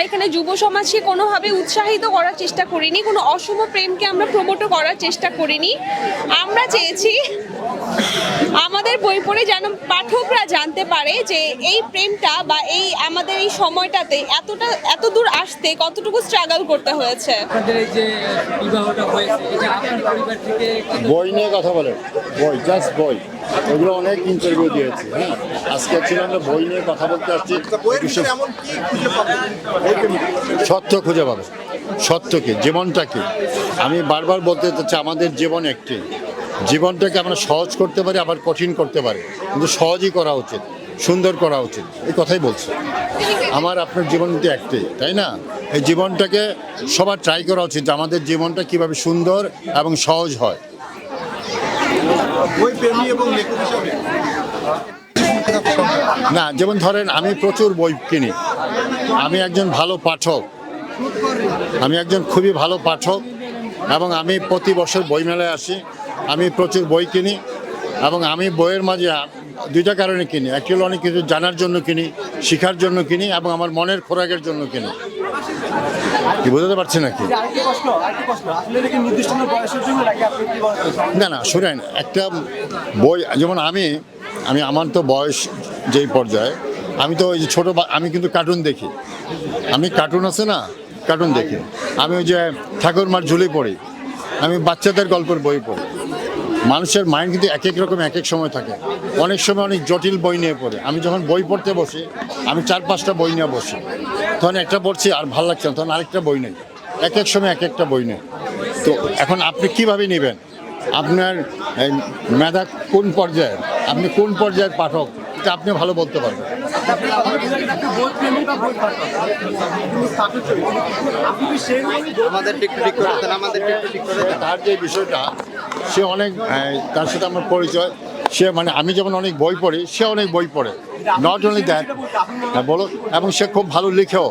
আমরা এখানে যুব সমাজকে কোনোভাবে উৎসাহিত করার চেষ্টা করিনি কোনো অশুভ প্রেমকে আমরা প্রমোট করার চেষ্টা করিনি। আমরা চেয়েছি আমাদের বই পড়ে যেন পাঠকরা জানতে পারে যে এই প্রেমটা বা এই আমাদের এই সময়টাতে এতটা এত দূর আসতে কতটুকু স্ট্রাগল করতে হয়েছে। আপনাদের এই যে বিবাহটা হয়েছে এটা আপনার পরিবার থেকে কত বই নিয়ে কথা বলে বই জাস্ট বই। ওগুলো অনেক ইন্টারভিউ দিয়েছি হ্যাঁ। আজকে ছিল আমরা বই নিয়ে কথা বলতে আসছি। সত্য খুঁজে পাবে। সত্যকে জীবনটাকে আমি বারবার বলতে চাচ্ছি আমাদের জীবন একটি। জীবনটাকে আমরা সহজ করতে পারি আবার কঠিন করতে পারি। কিন্তু সহজই করা উচিত সুন্দর করা উচিত। এই কথাই বলছি। আমার আপনার জীবন কিন্তু একটাই তাই না? এই জীবনটাকে সবার ট্রাই করা উচিত যে আমাদের জীবনটা কীভাবে সুন্দর এবং সহজ হয়। বই প্রেমী এবং লেখক হিসাবে? না, যেমন ধরেন আমি প্রচুর বই কিনি। আমি একজন ভালো পাঠক। আমি একজন খুবই ভালো পাঠক এবং আমি প্রতি বছর বইমেলায় আসি। আমি প্রচুর বই কিনি এবং আমি বইয়ের মাঝে দুইটা কারণে কিনি। একটি হলো অনেক কিছু জানার জন্য কিনি, শেখার জন্য কিনি এবং আমার মনের খোরাকের জন্য কিনি। কি বোঝাতে পারছি নাকি? না না শুনেন একটা বই যেমন আমি আমি আমার তো বয়স যেই পর্যায়ে আমি তো ওই যে ছোটো আমি কিন্তু কার্টুন দেখি। আমি কার্টুন আছে না? কার্টুন দেখি। আমি ওই যে ঠাকুরমার ঝুলি পড়ি। আমি বাচ্চাদের গল্পের বই পড়ি। মানুষের মাইন্ড কিন্তু এক এক রকম এক এক সময় থাকে। অনেক সময় অনেক জটিল বই নিয়ে পড়ে। আমি যখন বই পড়তে বসি আমি চার পাঁচটা বই নিয়ে বসি। তখন একটা পড়ছি আর ভালো লাগছে না তখন আরেকটা বই নেই। এক এক সময় এক একটা বই নেই। তো এখন আপনি কীভাবে নেবেন? আপনার মেধা কোন পর্যায়ে আপনি কোন পর্যায়ের পাঠক? এটা আপনি ভালো বলতে পারবেন। আমাদের তার যে বিষয়টা সে অনেক তার সাথে আমার পরিচয়। সে মানে আমি যেমন অনেক বই পড়ি সে অনেক বই পড়ে। নট অনলি দ্যাট হ্যাঁ বলো। এবং সে খুব ভালো লিখেও?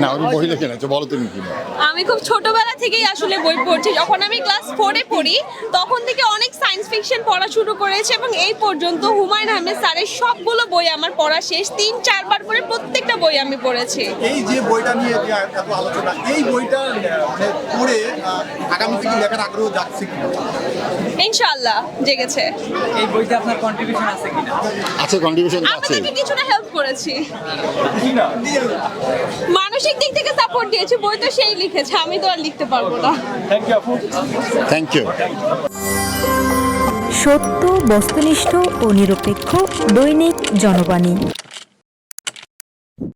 না আমি বই লিখে না বলো তুমি কি আমি খুব ছোটবেলা থেকেই আসলে বই পড়ছি। যখন আমি ক্লাস ফোরে পড়ি তখন থেকে অনেক সায়েন্স ফিকশন পড়া শুরু করেছি এবং এই পর্যন্ত হুমায়ুন আহমেদ স্যারের সবগুলো বই আমার পড়া শেষ। তিন চারবার করে প্রত্যেকটা বই আমি পড়েছি। এই যে বইটা নিয়ে এত আলোচনা এই বইটা মানে পড়ে আহ, আগামীতে কি লেখার আগ্রহ যাচ্ছে কি ইনশাআল্লাহ জেগেছে। এই বইতে আপনার কন্ট্রিবিউশন আছে কিনা? আছে কন্ট্রিবিউশন আমি আছে। তাকে কিছুটা হেল্প করেছি। মানসিক দিক থেকে সাপোর্ট দিয়েছি বই তো সেই লিখেছে আমি তো আর লিখতে পারব না। থ্যাংক ইউ আপু। থ্যাংক ইউ সত্য বস্তুনিষ্ঠ ও নিরপেক্ষ দৈনিক জনবাণী।